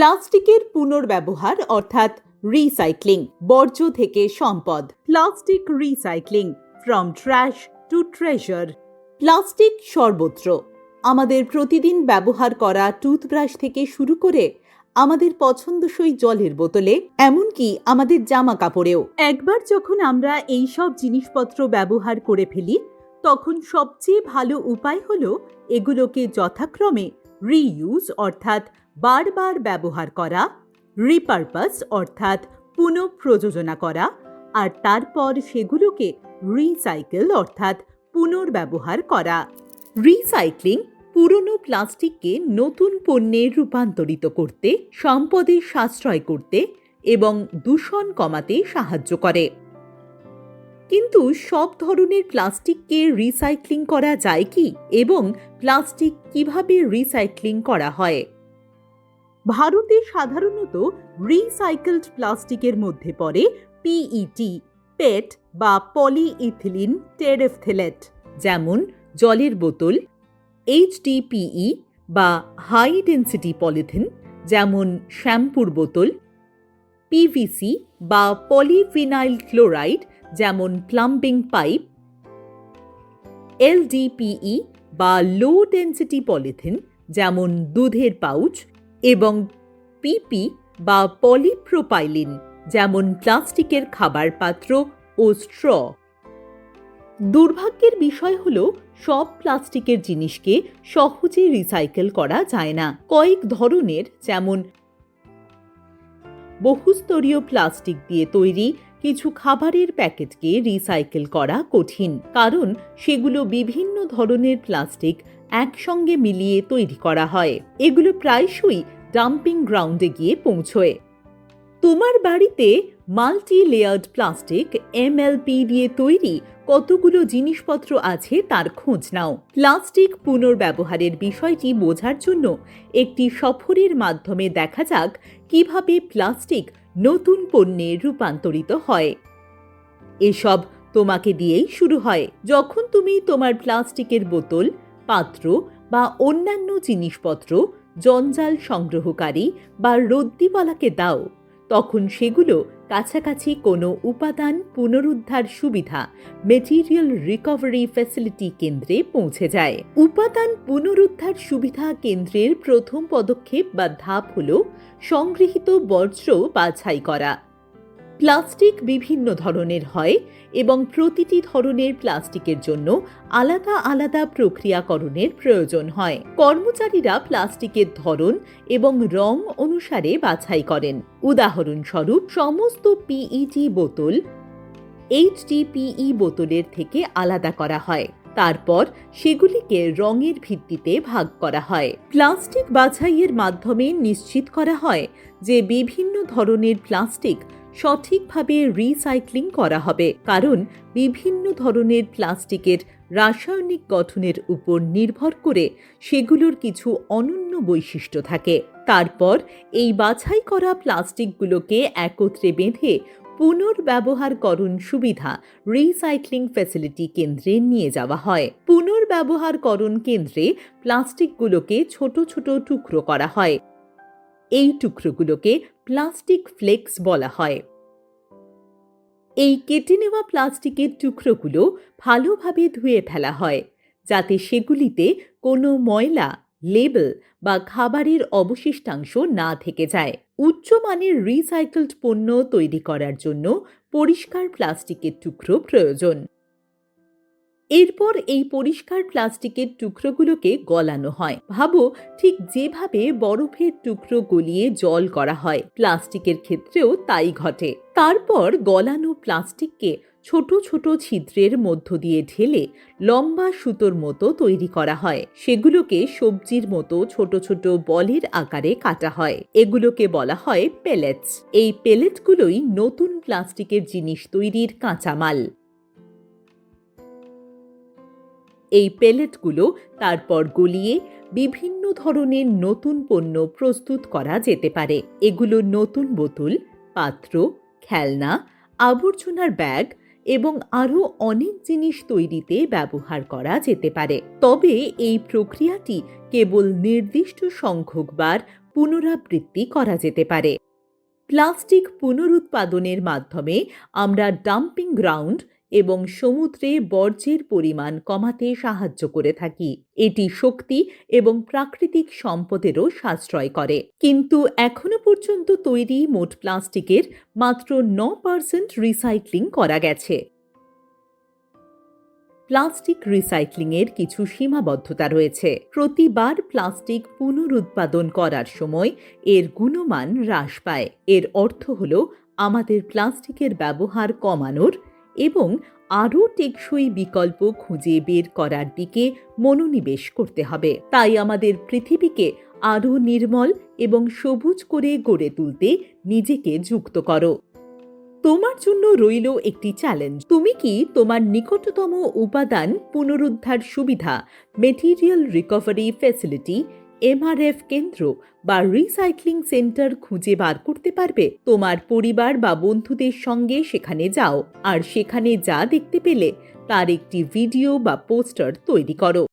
প্লাস্টিকের পুনর্ব্যবহার, অর্থাৎ রিসাইক্লিং বর্জ্য থেকে সম্পদ। Plastic recycling from trash to treasure plastic সর্বত্র। আমাদের প্রতিদিন ব্যবহার করা টুথব্রাশ থেকে শুরু করে আমাদের পছন্দসই জলের বোতলে, এমনকি আমাদের জামা কাপড়েও একবার যখন আমরা এই সব জিনিসপত্র ব্যবহার করে ফেলি, তখন সবচেয়ে ভালো উপায় হলো এগুলোকে যথাক্রমে রিইউজ অর্থাৎ বারবার ব্যবহার করা রিপারপাস অর্থাৎ পুনঃপ্রযোজনা করা আর তারপর সেগুলোকে রিসাইকেল অর্থাৎ পুনর্ব্যবহার করা। রিসাইক্লিং পুরনো প্লাস্টিককে নতুন পণ্যে রূপান্তরিত করতে, সম্পদে সাশ্রয় করতে এবং দূষণ কমাতে সাহায্য করে। কিন্তু সব ধরনের প্লাস্টিককে রিসাইক্লিং করা যায় কি এবং প্লাস্টিক কীভাবে রিসাইক্লিং করা হয়? ভারতে সাধারণত রিসাইকেলড প্লাস্টিকের মধ্যে পড়ে পিইটি পেট বা পলিইথিলিন টেরেফথেলেট যেমন জলের বোতল এইচডিপিই বা হাই ডেন্সিটি পলিথিন যেমন শ্যাম্পুর বোতল পিভিসি বা পলিফিনাইল ক্লোরাইড যেমন প্লাম্বিং পাইপ এলডিপিই বা লো ডেন্সিটি পলিথিন যেমন দুধের পাউচ এবং পিপি বা পলিপ্রোপাইলিন, যেমন প্লাস্টিকের খাবার পাত্র ও স্ট্র। দুর্ভাগ্যের বিষয় হল, সব প্লাস্টিকের জিনিসকে সহজে রিসাইকেল করা যায় না। কয়েক ধরনের, যেমন বহুস্তরীয় প্লাস্টিক দিয়ে তৈরি কিছু খাবারের প্যাকেটকে রিসাইকেল করা কঠিন, কারণ সেগুলো বিভিন্ন ধরনের প্লাস্টিক একসঙ্গে মিলিয়ে তৈরি করা হয়। এগুলো প্রায়শই ডাম্পিং গ্রাউন্ডে গিয়ে পৌঁছয়। তোমার বাড়িতে মাল্টি লেয়ার্ড প্লাস্টিক, এমএলপি দিয়ে তৈরি কতগুলো জিনিসপত্র আছে তার খোঁজ নাও। প্লাস্টিক পুনর্ব্যবহারের বিষয়টি বোঝার জন্য একটি সফরের মাধ্যমে দেখা যাক কীভাবে প্লাস্টিক নতুন পণ্যে রূপান্তরিত হয়। এসব তোমাকে দিয়েই শুরু হয়। যখন তুমি তোমার প্লাস্টিকের বোতল পাত্র বা অন্যান্য জিনিসপত্র জঞ্জাল সংগ্রহকারী বা রদ্দিওয়ালাকে দাও, তখন সেগুলো কাছাকাছি কোনো উপাদান পুনরুদ্ধার সুবিধা মেটিরিয়াল রিকভারি ফ্যাসিলিটি কেন্দ্রে পৌঁছে যায়। উপাদান পুনরুদ্ধার সুবিধা কেন্দ্রের প্রথম পদক্ষেপ বা ধাপ হল সংগৃহীত বর্জ্য বাছাই করা। প্লাস্টিক বিভিন্ন ধরনের হয় এবং প্রতিটি ধরনের প্লাস্টিকের জন্য আলাদা আলাদা প্রক্রিয়াকরণের প্রয়োজন হয়। কর্মচারীরা প্লাস্টিকের ধরন এবং রং অনুসারে বাছাই করেন। উদাহরণস্বরূপ, সমস্ত পিইটি বোতল এইচডিপিই বোতলের থেকে আলাদা করা হয়। তারপর সেগুলিকে রঙের ভিত্তিতে ভাগ করা হয়। প্লাস্টিক বাছাইয়ের মাধ্যমে নিশ্চিত করা হয় যে বিভিন্ন ধরনের প্লাস্টিক সঠিকভাবে রিসাইক্লিং করা হবে। কারণ বিভিন্ন ধরনের প্লাস্টিকের রাসায়নিক গঠনের উপর নির্ভর করে সেগুলোর কিছু অনন্য বৈশিষ্ট্য থাকে। তারপর এই বাছাই করা প্লাস্টিকগুলোকে একত্রে বেঁধে পুনর্ব্যবহারকরণ সুবিধা রিসাইক্লিং ফ্যাসিলিটি কেন্দ্রে নিয়ে যাওয়া হয়। পুনর্ব্যবহারকরণ কেন্দ্রে প্লাস্টিকগুলোকে ছোট ছোট টুকরো করা হয়। এই টুকরোগুলোকে প্লাস্টিক ফ্লেক্স বলা হয়। এই কেটে নেওয়া প্লাস্টিকের টুকরোগুলো ভালোভাবে ধুয়ে ফেলা হয়, যাতে সেগুলিতে কোনো ময়লা, লেবেল বা খাবারের অবশিষ্টাংশ না থেকে যায়। উচ্চমানের রিসাইকেলড পণ্য তৈরি করার জন্য পরিষ্কার প্লাস্টিকের টুকরো প্রয়োজন। এরপর এই পরিষ্কার প্লাস্টিকের টুকরোগুলোকে গলানো হয়। ভাবো, ঠিক যেভাবে বরফের টুকরো গলিয়ে জল করা হয়, প্লাস্টিকের ক্ষেত্রেও তাই ঘটে। তারপর গলানো প্লাস্টিককে ছোট ছোট ছিদ্রের মধ্য দিয়ে ঢেলে লম্বা সুতোর মতো তৈরি করা হয়। সেগুলোকে সবজির মতো ছোট ছোট বলের আকারে কাটা হয়। এগুলোকে বলা হয় পেলেটস এই পেলেটগুলোই নতুন প্লাস্টিকের জিনিস তৈরির কাঁচামাল। এই পেলেটগুলো তারপর গলিয়ে বিভিন্ন ধরনের নতুন পণ্য প্রস্তুত করা যেতে পারে। এগুলো নতুন বোতল, পাত্র, খেলনা, আবর্জনার ব্যাগ এবং আরও অনেক জিনিস তৈরিতে ব্যবহার করা যেতে পারে। তবে এই প্রক্রিয়াটি কেবল নির্দিষ্ট সংখ্যকবার পুনরাবৃত্তি করা যেতে পারে। প্লাস্টিক পুনরুৎপাদনের মাধ্যমে আমরা ডাম্পিং গ্রাউন্ড এবং সমুদ্রে বর্জ্যের পরিমাণ কমাতে সাহায্য করে থাকি। এটি শক্তি এবং প্রাকৃতিক সম্পদেরও সাশ্রয় করে। কিন্তু এখনও পর্যন্ত তৈরি মোট প্লাস্টিকের মাত্র ন পার্সেন্ট রিসাইক্লিং করা গেছে। প্লাস্টিক রিসাইক্লিংয়ের কিছু সীমাবদ্ধতা রয়েছে। প্রতিবার প্লাস্টিক পুনরুৎপাদন করার সময় এর গুণমান হ্রাস পায়। এর অর্থ হল আমাদের প্লাস্টিকের ব্যবহার কমানোর এবং আরও টেকসই বিকল্প খুঁজে বের করার দিকে মনোনিবেশ করতে হবে। তাই আমাদের পৃথিবীকে আরও নির্মল এবং সবুজ করে গড়ে তুলতে নিজেকে যুক্ত করো। তোমার জন্য রইল একটি চ্যালেঞ্জ তুমি কি তোমার নিকটতম উপাদান পুনরুদ্ধার সুবিধা মেটিরিয়াল রিকভারি ফ্যাসিলিটি এমআরএফ কেন্দ্র বা রিসাইক্লিং সেন্টার খুঁজে বার করতে পারবে। তোমার পরিবার বা বন্ধুদের সঙ্গে সেখানে যাও। আর সেখানে যা দেখতে পেলে তার একটি ভিডিও বা পোস্টার তৈরি করো।